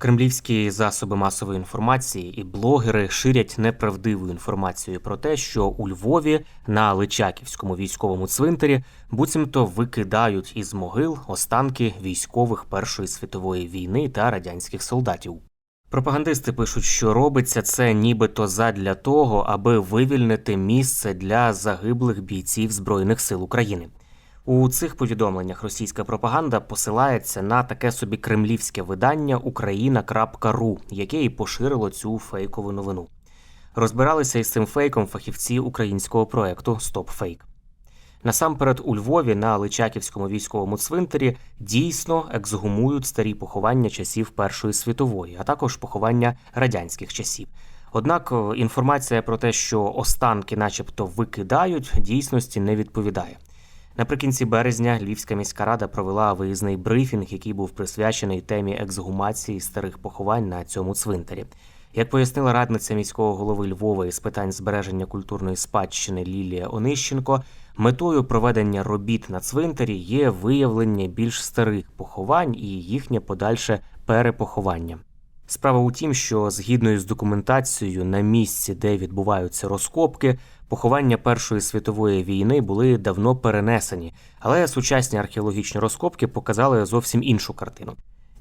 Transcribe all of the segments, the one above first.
Кремлівські засоби масової інформації і блогери ширять неправдиву інформацію про те, що у Львові на Личаківському військовому цвинтарі буцімто викидають із могил останки військових Першої світової війни та радянських солдатів. Пропагандисти пишуть, що робиться це нібито задля того, аби вивільнити місце для загиблих бійців Збройних сил України. У цих повідомленнях російська пропаганда посилається на таке собі кремлівське видання Україна.ру, яке і поширило цю фейкову новину. Розбиралися із цим фейком фахівці українського проекту StopFake. Насамперед, у Львові на Личаківському військовому цвинтарі дійсно ексгумують старі поховання часів Першої світової, а також поховання радянських часів. Однак е, інформація про те, що останки, начебто, викидають, дійсності не відповідає. Наприкінці березня Львівська міська рада провела виїзний брифінг, який був присвячений темі ексгумації старих поховань на цьому цвинтарі. Як пояснила радниця міського голови Львова із питань збереження культурної спадщини Лілія Онищенко, метою проведення робіт на цвинтарі є виявлення більш старих поховань і їхнє подальше перепоховання. Справа у тім, що згідно із документацією на місці, де відбуваються розкопки, поховання Першої світової війни були давно перенесені, але сучасні археологічні розкопки показали зовсім іншу картину.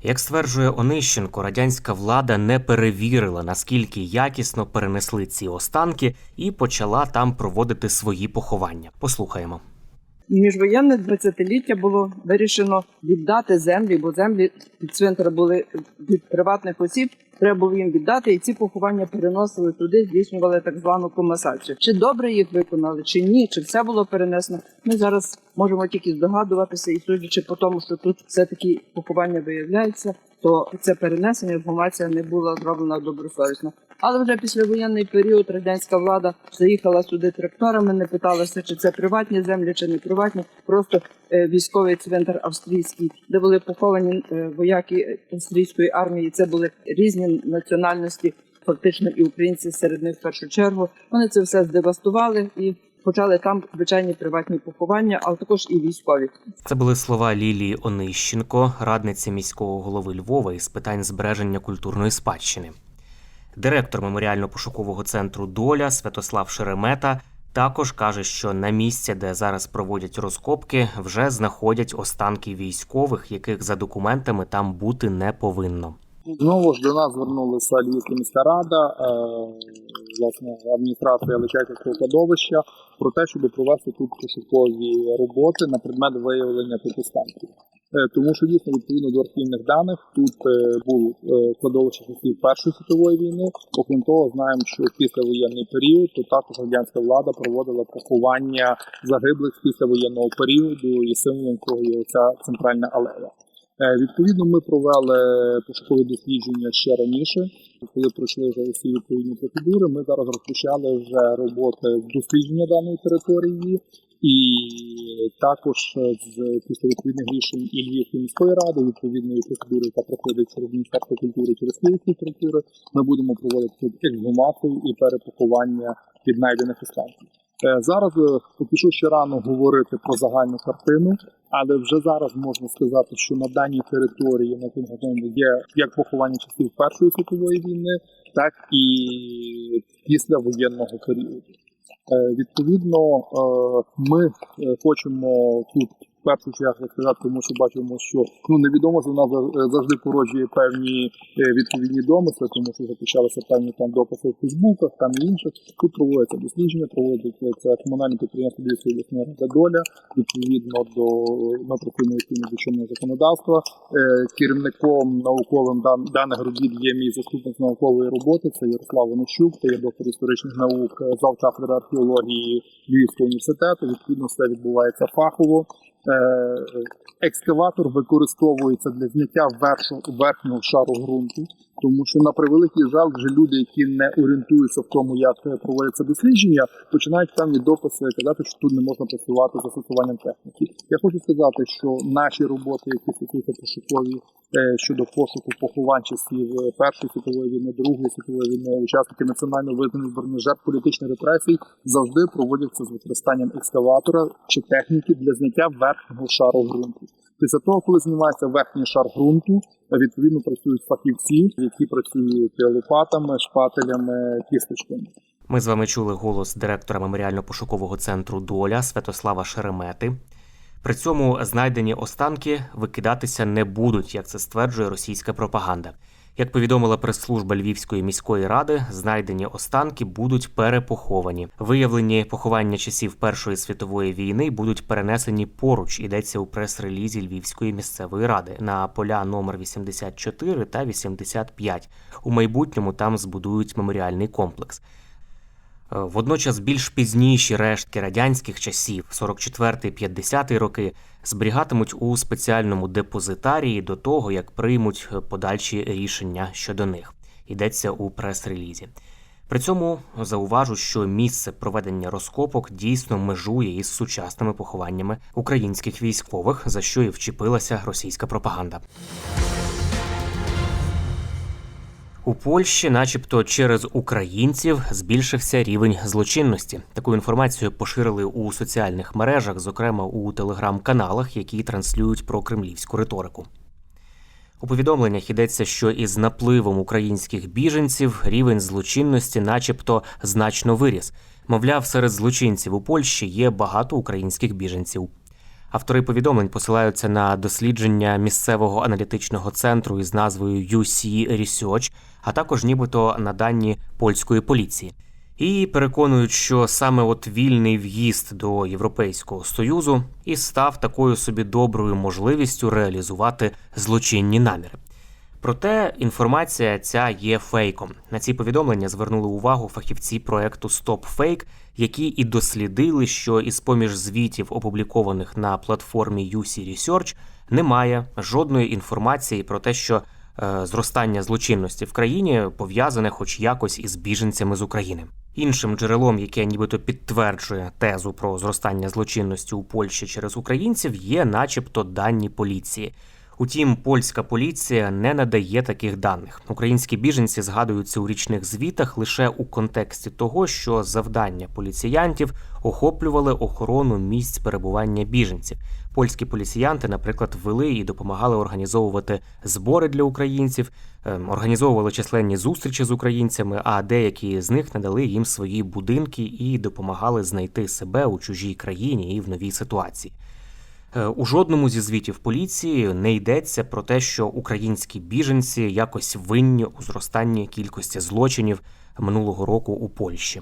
Як стверджує Онищенко, радянська влада не перевірила, наскільки якісно перенесли ці останки, і почала там проводити свої поховання. Послухаємо. Міжвоєнне 20-ліття було вирішено віддати землі, бо землі під цвинтар були від приватних осіб. Треба було їм віддати, і ці поховання переносили туди, здійснювали так звану комасацію. Чи добре їх виконали, чи ні, чи все було перенесено. Ми зараз можемо тільки здогадуватися, і судячи по тому, що тут все таки поховання виявляється, то це перенесення інформація не була зроблена добросовісно. Але вже післявоєнний період радянська влада заїхала сюди тракторами, не питалася, чи це приватні землі, чи не приватні. Просто е, військовий цвинтар австрійський, де були поховані е, вояки австрійської армії. Це були різні національності, фактично і українці серед них в першу чергу. Вони це все здевастували і почали там звичайні приватні поховання, але також і військові. Це були слова Лілії Онищенко, радниці міського голови Львова із питань збереження культурної спадщини. Директор меморіально-пошукового центру Доля Святослав Шеремета також каже, що на місці, де зараз проводять розкопки, вже знаходять останки військових, яких за документами там бути не повинно. Знову ж до нас звернулася Львівська міська рада, е, власне, адміністрація Личаківського кладовища про те, щоб провести тут пошукові роботи на предмет виявлення тут останків. Е, Тому що дійсно відповідно до архівних даних тут е, був кладовище часів Першої світової війни. Окрім того, знаємо, що після воєнний період то також радянська влада проводила поховання загиблих з післявоєнного періоду, і символом цього є оця центральна алея. Е, Відповідно, ми провели пошукові дослідження ще раніше. Коли пройшли вже усі відповідні процедури, ми зараз розпочали вже роботи з дослідження даної території, і також з після відповідних рішень і Львівської міської ради, відповідної процедури, яка проходить через Міністерство культури через Київські структури, ми будемо проводити ексгумацію і перепакування віднайдених останків. Е, Зараз е, поки що ще рано говорити про загальну картину, але вже зараз можна сказати, що на даній території на тим є як поховання часів Першої світової війни, так і після воєнного періоду. Е, Відповідно, е, ми е, хочемо тут в першу чергу сказати, тому що бачимо, що ну невідомо що за- е, завжди породжує певні е, відповідні домисли, тому що вже певні там дописи в Фейсбуках, там і інших. Тут проводяться дослідження, проводиться це комунальне підприємство Львівської обласної ради доля відповідно до до чинного законодавства. Е, Керівником науковим даних робіт є мій заступник наукової роботи. Це Ярослав Онищук, це є доктор історичних наук, е, зал кафедри археології Львівського університету. Відповідно, все відбувається фахово. Е, Екскаватор використовується для зняття верхнього шару ґрунту, тому що на превеликий жаль, вже люди, які не орієнтуються в тому, як е, проводяться дослідження, починають певні дописи казати, що тут не можна працювати з застосуванням техніки. Я хочу сказати, що наші роботи, які стосуються пошукові е, щодо пошуку поховань часів е, Першої світової війни, Другої світової війни, учасників національно визнаних збройних політичних репресій, завжди проводяться з використанням екскаватора чи техніки для зняття верхнього шару ґрунту. Після того, коли знімається верхній шар ґрунту, відповідно працюють фахівці, які працюють лопатами, шпателями, кісточками. Ми з вами чули голос директора меморіально-пошукового центру Доля Святослава Шеремети. При цьому знайдені останки викидатися не будуть, як це стверджує російська пропаганда. Як повідомила прес-служба Львівської міської ради, знайдені останки будуть перепоховані. Виявлені поховання часів Першої світової війни будуть перенесені поруч. Йдеться у прес-релізі Львівської місцевої ради на поля номер 84 та 85. У майбутньому там збудують меморіальний комплекс. Е, Водночас більш пізніші рештки радянських часів, 44-50 роки, зберігатимуть у спеціальному депозитарії до того, як приймуть е, подальші рішення щодо них. Йдеться у прес-релізі. При цьому зауважу, що місце проведення розкопок дійсно межує із сучасними похованнями українських військових, за що і вчепилася російська пропаганда. У Польщі, начебто, через українців збільшився рівень злочинності. Таку інформацію поширили у соціальних мережах, зокрема у телеграм-каналах, які транслюють про кремлівську риторику. У повідомленнях йдеться, що із напливом українських біженців рівень злочинності, начебто, значно виріс. Мовляв, серед злочинців у Польщі є багато українських біженців. Автори повідомлень посилаються на дослідження місцевого аналітичного центру із назвою UC Research, а також нібито на дані польської поліції. І переконують, що саме от вільний в'їзд до Європейського союзу і став такою собі доброю можливістю реалізувати злочинні наміри. Проте інформація ця є фейком. На ці повідомлення звернули увагу фахівці проекту Stop Fake, які і дослідили, що із поміж звітів, опублікованих на платформі UC Research, немає жодної інформації про те, що е, зростання злочинності в країні пов'язане хоч якось із біженцями з України. Іншим джерелом, яке нібито підтверджує тезу про зростання злочинності у Польщі через українців, є, начебто, дані поліції. Утім, польська поліція не надає таких даних. Українські біженці згадуються у річних звітах лише у контексті того, що завдання поліціянтів охоплювали охорону місць перебування біженців. Польські поліціянти, наприклад, вели і допомагали організовувати збори для українців, ем, організовували численні зустрічі з українцями, а деякі з них надали їм свої будинки і допомагали знайти себе у чужій країні і в новій ситуації. Е, У жодному зі звітів поліції не йдеться про те, що українські біженці якось винні у зростанні кількості злочинів минулого року у Польщі.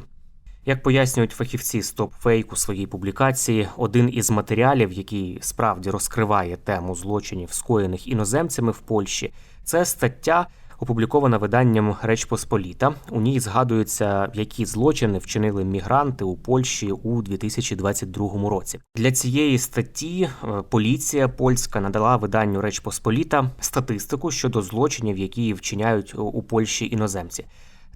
Як пояснюють фахівці StopFake у своїй публікації, один із матеріалів, який справді розкриває тему злочинів, скоєних іноземцями в Польщі, це стаття, опублікована виданням Реч Посполіта. У ній згадуються, які злочини вчинили мігранти у Польщі у 2022 році. Для цієї статті е, поліція польська надала виданню Реч Посполіта статистику щодо злочинів, які вчиняють у Польщі іноземці.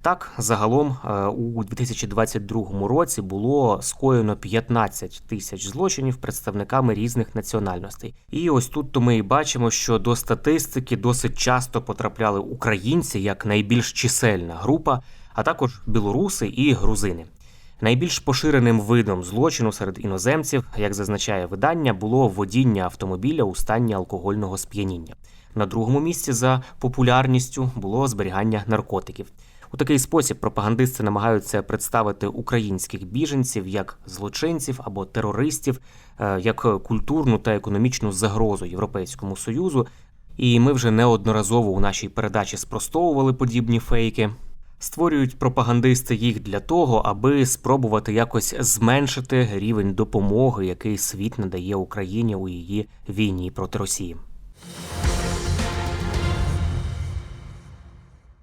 Так, загалом е, у 2022 році було скоєно 15 тисяч злочинів представниками різних національностей. І ось тут то ми і бачимо, що до статистики досить часто потрапляли українці як найбільш чисельна група, а також білоруси і грузини. Найбільш поширеним видом злочину серед іноземців, як зазначає видання, було водіння автомобіля у стані алкогольного сп'яніння. На другому місці за популярністю було зберігання наркотиків. У такий спосіб пропагандисти намагаються представити українських біженців як злочинців або терористів, е, як культурну та економічну загрозу Європейському Союзу. І ми вже неодноразово у нашій передачі спростовували подібні фейки. Створюють пропагандисти їх для того, аби спробувати якось зменшити рівень допомоги, який світ надає Україні у її війні проти Росії.